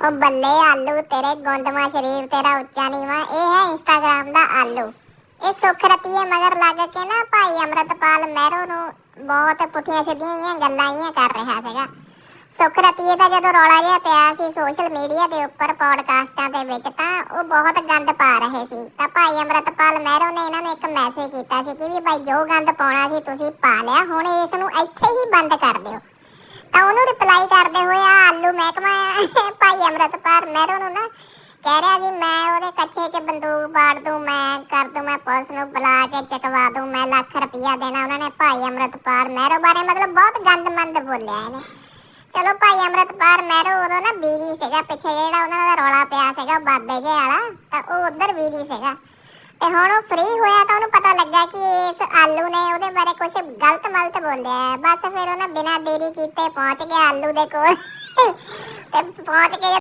ਉਹ ਬੱਲੇ ਆਲੂ, ਤੇਰੇ ਗੁੰਦਮਾ ਸ਼ਰੀਰ ਤੇਰਾ ਉੱਚਾ ਨੀਵਾ, ਇਹ ਹੈ ਇੰਸਟਾਗ੍ਰਾਮ ਦਾ ਆਲੂ। ਇਹ ਸੁੱਖ ਰਤੀਏ ਮਗਰ ਲੱਗ ਕੇ ਨਾ ਭਾਈ ਅਮਰਤਪਾਲ ਮਹਿਰੋ ਨੂੰ ਬਹੁਤ ਪੁੱਠੀਆਂ ਸਿੱਧੀਆਂ ਜਿਹੀਆਂ ਗੱਲਾਂ ਹੀ ਕਰ ਰਿਹਾ ਸੀਗਾ। ਸੁੱਖ ਰਤੀਏ ਦਾ ਜਦੋਂ ਰੌਲਾ ਜਿਹਾ ਪਿਆ ਸੀ ਸੋਸ਼ਲ ਮੀਡੀਆ ਦੇ ਉੱਪਰ ਪੌਡਕਾਸਟਾਂ ਦੇ ਵਿੱਚ ਤਾਂ ਉਹ ਬਹੁਤ ਗੰਦ ਪਾ ਰਹੇ ਸੀ। ਤਾਂ ਭਾਈ ਅਮਰਤਪਾਲ ਮਹਿਰੋ ਨੇ ਇਹਨਾਂ ਨੂੰ ਇੱਕ ਮੈਸੇਜ ਕੀਤਾ ਸੀ ਕਿ ਵੀ ਭਾਈ ਜੋ ਗੰਦ ਪਾਉਣਾ ਸੀ ਤੁਸੀਂ ਪਾ ਲਿਆ, ਹੁਣ ਇਸ ਨੂੰ ਇੱਥੇ ਹੀ ਬੰਦ ਕਰ ਦਿਓ। ਤਾਂ ਉਹਨੂੰ ਰਿਪਲਾਈ ਕਰਦੇ ਹੋਏ ਆ, ਆਲੂ ਮਹਿਕਮਾ ਭਾਈ ਅਮਰਤਪਾਲ ਮਹਿਰੋ ਨੂੰ ਨਾ ਕਹਿ ਰਿਹਾ ਸੀ ਮੈਂ ਉਹਦੇ ਕੱਛੇ 'ਚ ਬੰਦੂਕ ਬਾੜ ਦੂੰ, ਮੈਂ ਕਰ ਦੂੰ, ਮੈਂ ਪੁਲਿਸ ਨੂੰ ਬੁਲਾ ਕੇ ਚਕਵਾ ਦੂੰ, ਮੈਂ ਲੱਖ ਰੁਪਈਆ ਦੇਣਾ ਉਹਨਾਂ ਨੇ। ਭਾਈ ਅਮਰਤਪਾਲ ਮਹਿਰੋ ਬਾਰੇ ਮਤਲਬ ਬਹੁਤ ਗੰਦਮੰਦ ਬੋਲਿਆ ਇਹਨੇ। ਚਲੋ ਭਾਈ ਅਮਰਤਪਾਲ ਮਹਿਰੋ ਉਦੋਂ ਨਾ ਬੀਜੀ ਸੀਗਾ, ਪਿੱਛੇ ਜਿਹੜਾ ਉਹਨਾਂ ਦਾ ਰੌਲਾ ਪਿਆ ਸੀਗਾ ਬਾਬੇ ਜੇ ਵਾਲਾ, ਤਾਂ ਉਹ ਉਧਰ ਬੀਜੀ ਸੀਗਾ। ਤੇ ਹੁਣ ਉਹ ਫ੍ਰੀ ਹੋਇਆ ਤਾਂ ਲੱਗਾ ਕਿ ਇਸ ਆਲੂ ਨੇ ਉਹਦੇ ਬਾਰੇ ਕੁਝ ਗਲਤ ਮਲਤ ਬੋਲਿਆ ਹੈ। ਬਸ ਫਿਰ ਉਹਨੇ ਬਿਨਾਂ ਦੇਰੀ ਕੀਤੇ ਪਹੁੰਚ ਗਿਆ ਆਲੂ ਦੇ ਕੋਲ ਤੇ ਪਹੁੰਚ ਕੇ